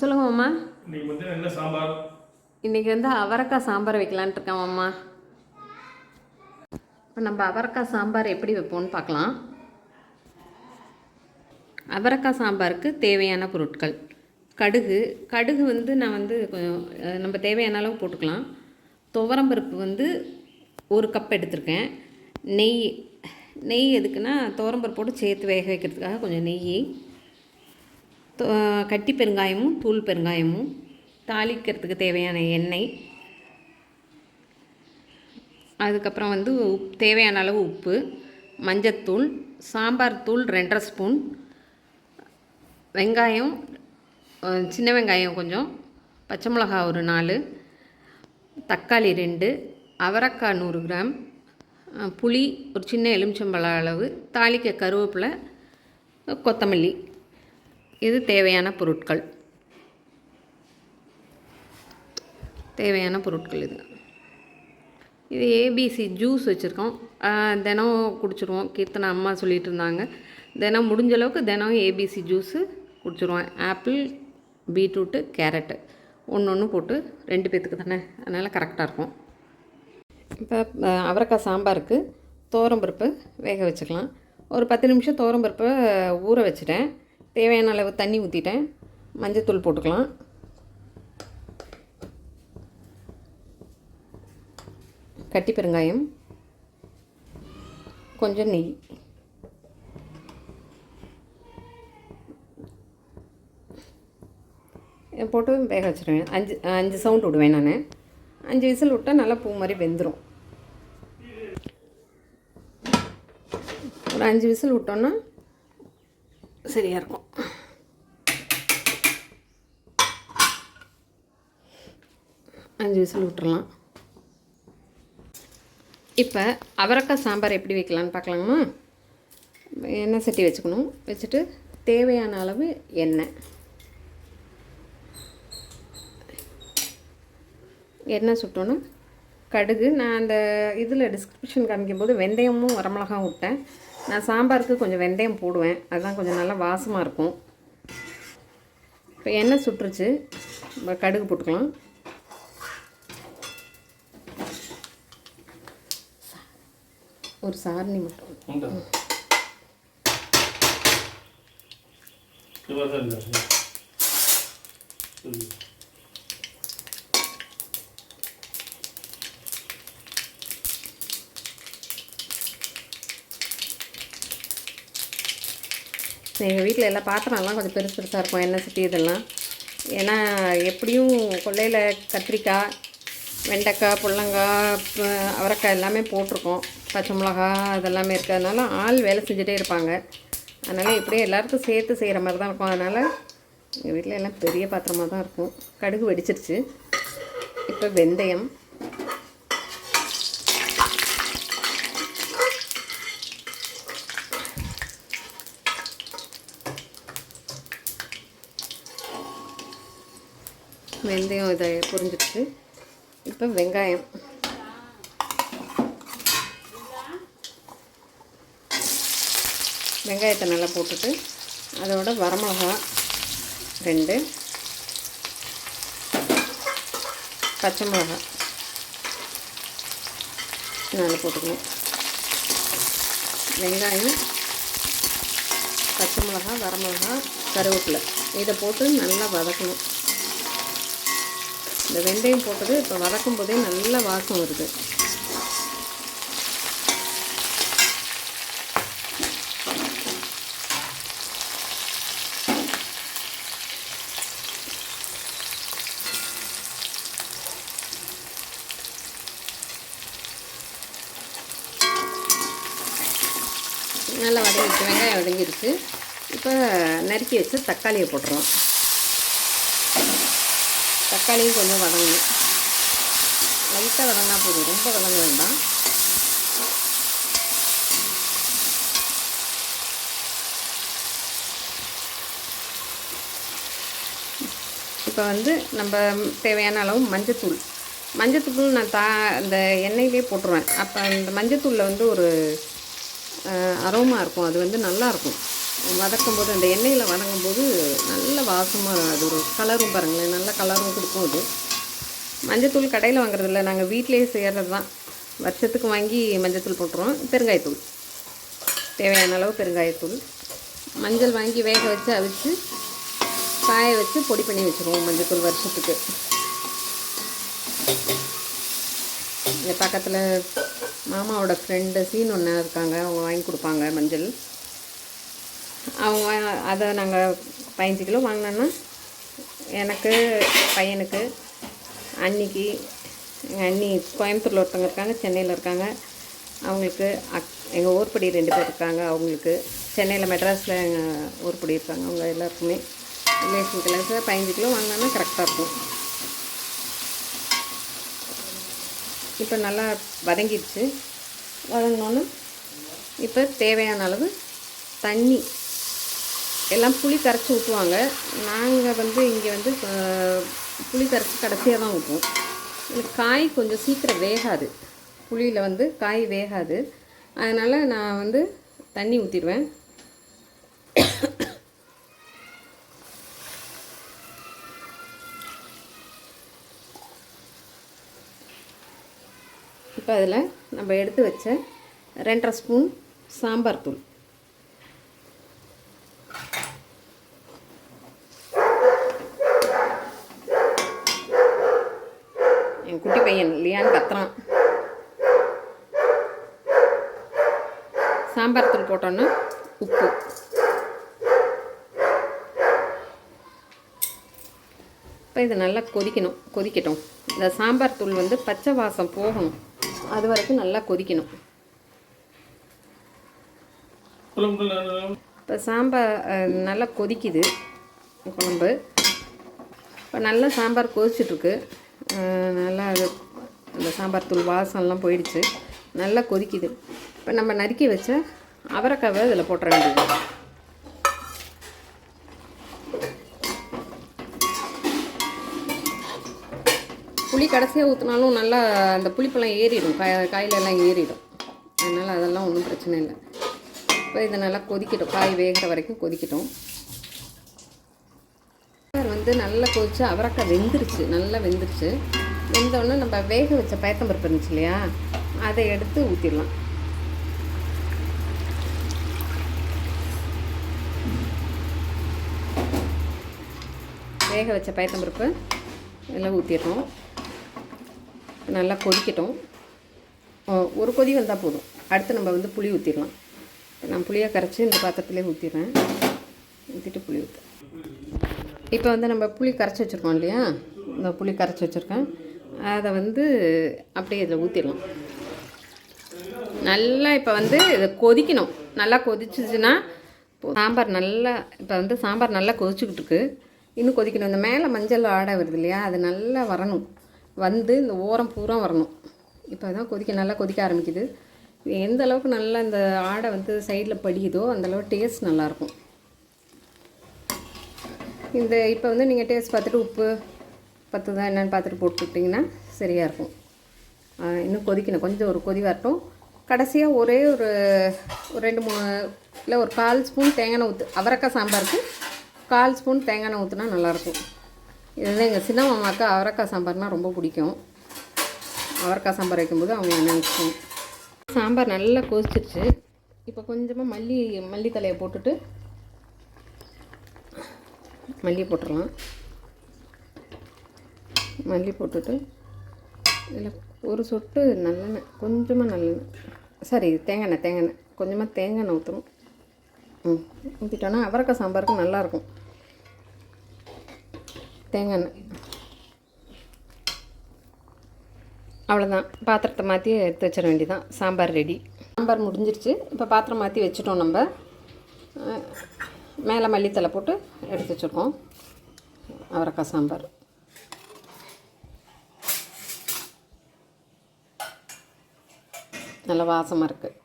சொல்லுங்க மாமா. இன்னைக்கு என்ன சாம்பார்? இன்றைக்கி வந்து அவரைக்காய் சாம்பார் வைக்கலான்ட்டு இருக்கேன் மாமா. இப்போ நம்ம அவரைக்காய் சாம்பார் எப்படி வைப்போம்னு பார்க்கலாம். அவரைக்காய் சாம்பாருக்கு தேவையான பொருட்கள். கடுகு கடுகு வந்து நான் வந்து கொஞ்சம் நம்ம தேவையான அளவு போட்டுக்கலாம். துவரம்பருப்பு வந்து ஒரு கப் எடுத்திருக்கேன். நெய் நெய் எதுக்குன்னா துவரம்பருப்பு போட்டு சேர்த்து வேக வைக்கிறதுக்காக கொஞ்சம் நெய். கட்டி பெருங்காயமும் தூள் பெருங்காயமும் தாளிக்கிறதுக்கு தேவையான எண்ணெய். அதுக்கப்புறம் வந்து உப் தேவையான அளவு உப்பு மஞ்சத்தூள் சாம்பார் தூள் ரெண்டரை ஸ்பூன் வெங்காயம் சின்ன வெங்காயம் கொஞ்சம் பச்சை மிளகா ஒரு நாலு தக்காளி ரெண்டு அவரைக்காய் நூறு கிராம் புளி ஒரு சின்ன எலுமிச்சம்பழ அளவு தாளிக்க கருவேப்பிலை கொத்தமல்லி. இது தேவையான பொருட்கள். தேவையான பொருட்கள் இது. இது ஏபிசி ஜூஸ் வச்சுருக்கோம். தினம் குடிச்சிருவோம். கீர்த்தனை அம்மா சொல்லிகிட்டு இருந்தாங்க. தினம் முடிஞ்ச அளவுக்கு தினம் ABC juice குடிச்சிருவோம். Apple beetroot carrot. ஒன்று ஒன்று போட்டு ரெண்டு பேத்துக்கு தானே. அதனால் கரெக்டாக இருக்கும். இப்போ அவரைக்காய் சாம்பாருக்கு பருப்பு வேக வச்சுக்கலாம். ஒரு பத்து நிமிஷம் பருப்பை ஊற வச்சுட்டேன். தேவையான அளவு தண்ணி ஊற்றிட்டேன் மஞ்சத்தூள் போட்டுக்கலாம். கட்டி பெருங்காயம். கொஞ்சம் நெய். போட்டு வேக வச்சுருவேன். அஞ்சு அஞ்சு சவுண்ட் விடுவேன் நான். அஞ்சு விசில் விட்டால் நல்லா பூ மாதிரி வெந்துடும் ஒரு அஞ்சு விசில் விட்டோன்னா சரியாக இருக்கும். அஞ்சு விசில் விட்டுறலாம். இப்போ அவரைக்காய் சாம்பார் எப்படி வைக்கலான்னு பார்க்கலாமா? எண்ணெய் சட்டி வச்சுக்கணும். வச்சுட்டு தேவையான அளவு எண்ணெய். எண்ணெய் சுட்டோன்னா கடுகு. நான் அந்த இதில் டிஸ்கிரிப்ஷன் காமிக்கும்போது வெந்தயமும் வரமிளகாவும் விட்டேன். நான் சாம்பாருக்கு கொஞ்சம் வெந்தயம் போடுவேன். அதுதான் கொஞ்சம் நல்லா வாசமாக இருக்கும். இப்போ எண்ணெய் சுட்டுருச்சு. கடுகு போட்டுக்கலாம். ஒரு சாரணி மட்டும். உண்டா இது தான் இல்லை சரி. எங்கள் வீட்டில் எல்லா பாத்திரம்லாம் கொஞ்சம் பெருசு பெருசாக இருக்கும் எண்ணெய் சட்டி இதெல்லாம். ஏன்னா எப்படியும் கொல்லையில் கத்திரிக்காய் வெண்டைக்காய் புள்ளங்காய் அவரைக்காய் எல்லாமே போட்டிருக்கோம். பச்சை மிளகா அதெல்லாமே இருக்கிறதுனால ஆள் வேலை செஞ்சுட்டே இருப்பாங்க. அதனால் எப்படியும் எல்லாருக்கும் சேர்த்து செய்கிற மாதிரி தான் இருக்கும். அதனால் எங்கள் வீட்டில் எல்லாம் பெரிய பாத்திரமாக தான் இருக்கும். கடுகு வெடிச்சிருச்சு. இப்போ வெந்தயம் வெந்தயம் இதை புரிஞ்சிடுச்சு. இப்போ வெங்காயம். வெங்காயத்தை நல்லா போட்டுட்டு அதோட வரமிளகா ரெண்டு. பச்சை மிளகா. நல்லா போட்டுக்கணும். வெங்காயம் பச்சை மிளகா வரமிளகா கருவேப்பிலை. இதை போட்டு நல்லா வதக்கணும். இந்த வெந்தயம் போட்டது இப்போ வதக்கும் போதே நல்ல வாசம் வருது. நல்லா வதங்கிடுச்சு வெங்காயம் வதங்கிருச்சு இப்போ நறுக்கி வச்சு தக்காளியை போட்டுருவோம் தக்காளியும் கொஞ்சம் வதங்கணும். லைட்டாக வதங்கினா போதும். ரொம்ப வதங்க வேண்டாம். இப்போ வந்து நம்ம தேவையான அளவு மஞ்சத்தூள். மஞ்சத்தூள் நான் தா அந்த எண்ணெயிலே போட்டுருவேன். அப்போ அந்த மஞ்சத்தூளில் வந்து ஒரு அரோமா இருக்கும். அது வந்து நல்லா இருக்கும். வதக்கும் போது அந்த எண்ணெயில் வதங்கும் போது நல்ல வாசமாக அது ஒரு கலரும் பாருங்களேன் நல்ல கலரும் கொடுக்கும் அது. மஞ்சத்தூள் கடையில் வாங்குறதில்ல. நாங்கள் வீட்டிலேயே செய்கிறது தான் வருஷத்துக்கு வாங்கி மஞ்சத்தூள் போட்டுருவோம். பெருங்காயத்தூள். தேவையான அளவு பெருங்காயத்தூள். மஞ்சள் வாங்கி வேக வச்சு அவிச்சு காய வச்சு பொடி பண்ணி வச்சுருவோம் மஞ்சத்தூள் வருஷத்துக்கு. இங்கே பக்கத்தில் மாமாவோட ஃப்ரெண்டு சீன் ஒன்று இருக்காங்க. அவங்க வாங்கி கொடுப்பாங்க மஞ்சள். அவங்க அதை நாங்கள் பதினஞ்சு கிலோ வாங்கினோன்னா எனக்கு பையனுக்கு அன்னிக்கு எங்கள் அண்ணி கோயம்புத்தூரில் ஒருத்தவங்க இருக்காங்க சென்னையில் இருக்காங்க. அவங்களுக்கு அக் எங்கள் ஊர்படி ரெண்டு பேர் இருக்காங்க. அவங்களுக்கு சென்னையில் மெட்ராஸில் எங்கள் ஊர்படி இருக்காங்க. அவங்க எல்லாருக்குமே ரிலேஷன் கிளாஸில் பதினஞ்சு கிலோ வாங்கினோன்னா கரெக்டாக இருக்கும். இப்போ நல்லா வதங்கிடுச்சு. வதங்கினோன்னு இப்போ தேவையான அளவு தண்ணி எல்லாம் புளி கரைச்சி ஊற்றுவாங்க நாங்கள் வந்து இங்கே வந்து புளி கரைச்சி கடைசியாக தான் ஊற்றுவோம் எனக்கு காய் கொஞ்சம் சீக்கிரம் வேகாது. புளியில் வந்து காய் வேகாது. அதனால் நான் வந்து தண்ணி ஊற்றிடுவேன் இப்போ அதில் நம்ம எடுத்து வச்ச ரெண்டரை ஸ்பூன் சாம்பார் தூள். சாம்பார் தூள் போட்டோன்னா உப்பு. இப்போ இது நல்லா கொதிக்கணும். கொதிக்கட்டும். இந்த சாம்பார் தூள் வந்து பச்சை வாசம் போகணும். அது வரைக்கும் நல்லா கொதிக்கணும். இப்போ சாம்பார் நல்லா கொதிக்குது. குழம்பு. இப்போ நல்லா சாம்பார் கொதிச்சிட்ருக்கு. நல்லா அது அந்த சாம்பார் தூள் வாசம்லாம் போயிடுச்சு. நல்லா கொதிக்குது. இப்போ நம்ம நறுக்கி வச்ச அவரைக்காவை இதில் போட்டுற வேண்டியது புளி கடைசியாக ஊற்றினாலும் நல்லா அந்த புளிப்பெல்லாம் ஏறிடும். காய் காயிலெல்லாம் ஏறிடும். அதனால் அதெல்லாம் ஒன்றும் பிரச்சனை இல்லை. இப்போ இதை நல்லா கொதிக்கட்டும். காய் வேகிற வரைக்கும் கொதிக்கட்டும். வந்து நல்லா கொதிச்சு அவரைக்காய் வெந்துருச்சு. நல்லா வெந்துருச்சு. வெந்தோடனே நம்ம வேக வச்ச பயத்தம்பருப்பு இருந்துச்சு இல்லையா? அதை எடுத்து ஊற்றிடலாம் வேக வச்ச பயத்தம்பருப்பு எல்லாம் ஊற்றிடுறோம் நல்லா கொதிக்கட்டும். ஒரு கொதி வந்தால் போதும். அடுத்து நம்ம வந்து புளி ஊற்றிடலாம் நான் புளியை கரைச்சி இந்த பாத்திரத்திலே ஊற்றிடுறேன் ஊற்றிட்டு புளி ஊற்று இப்போ வந்து நம்ம புளி கரைச்சி வச்சுருக்கோம் இல்லையா? இந்த புளி கரைச்சி வச்சுருக்கேன். அதை வந்து அப்படியே இதில் ஊற்றிடலாம் நல்லா இப்போ வந்து இதை கொதிக்கணும். நல்லா கொதிச்சிச்சுன்னா இப்போ சாம்பார் நல்லா இப்போ வந்து சாம்பார் நல்லா கொதிச்சுக்கிட்டு இருக்கு. இன்னும் கொதிக்கணும். இந்த மேலே மஞ்சள் ஆடை வருது இல்லையா? அது நல்லா வரணும். வந்து இந்த ஓரம் பூரா வரணும். இப்போ தான் கொதிக்க நல்லா கொதிக்க ஆரம்பிக்குது. எந்த அளவுக்கு நல்லா இந்த ஆடை வந்து சைடில் படியுதோ அந்தளவு டேஸ்ட் நல்லாயிருக்கும் இந்த இப்போ வந்து நீங்கள் டேஸ்ட் பார்த்துட்டு உப்பு பத்துதா என்னென்னு பார்த்துட்டு போட்டுக்கிட்டிங்கன்னா சரியாக இருக்கும். இன்னும் கொதிக்கணும். கொஞ்சம் ஒரு கொதி வரட்டும். கடைசியாக ஒரே ஒரு ஒரு ரெண்டு மூணு இல்லை ஒரு கால் ஸ்பூன் தேங்காய் ஊற்று அவரைக்காய் சாம்பாருக்கு கால் ஸ்பூன் தேங்காய் எண்ணெய் ஊற்றுனா நல்லாயிருக்கும். இதுதான் எங்கள் சின்ன மாமாவுக்கு அவரைக்காய் சாம்பார்னால் ரொம்ப பிடிக்கும். அவரைக்காய் சாம்பார் வைக்கும்போது அவங்க நினச்சிக்கோங்க சாம்பார் நல்லா கொதிச்சிருச்சு. இப்போ கொஞ்சமாக மல்லி மல்லித்தலையை போட்டுட்டு மல்லி போட்டுடலாம். மல்லி போட்டுட்டு இதில் ஒரு சொட்டு நல்லெண்ணெய் கொஞ்சமாக நல்லெண்ணெய். சாரி தேங்காய் எண்ணெய் தேங்காய் எண்ணெய். கொஞ்சமாக தேங்காய் எண்ணெய் ஊற்றணும் ம் ஊற்றிட்டோன்னா அவரைக்காய் சாம்பாருக்கு நல்லாயிருக்கும். தேங்காய் எண்ணெய். அவ்வளோதான் பாத்திரத்தை மாற்றி எடுத்து வச்சிட வேண்டியதான் சாம்பார் ரெடி சாம்பார் முடிஞ்சிருச்சு. இப்போ பாத்திரம் மாற்றி வச்சுட்டோம் நம்ம. மேலே மல்லித்தலை போட்டு எடுத்து வச்சுருக்கோம். அவரைக்காய் சாம்பார். நல்ல வாசமாக இருக்குது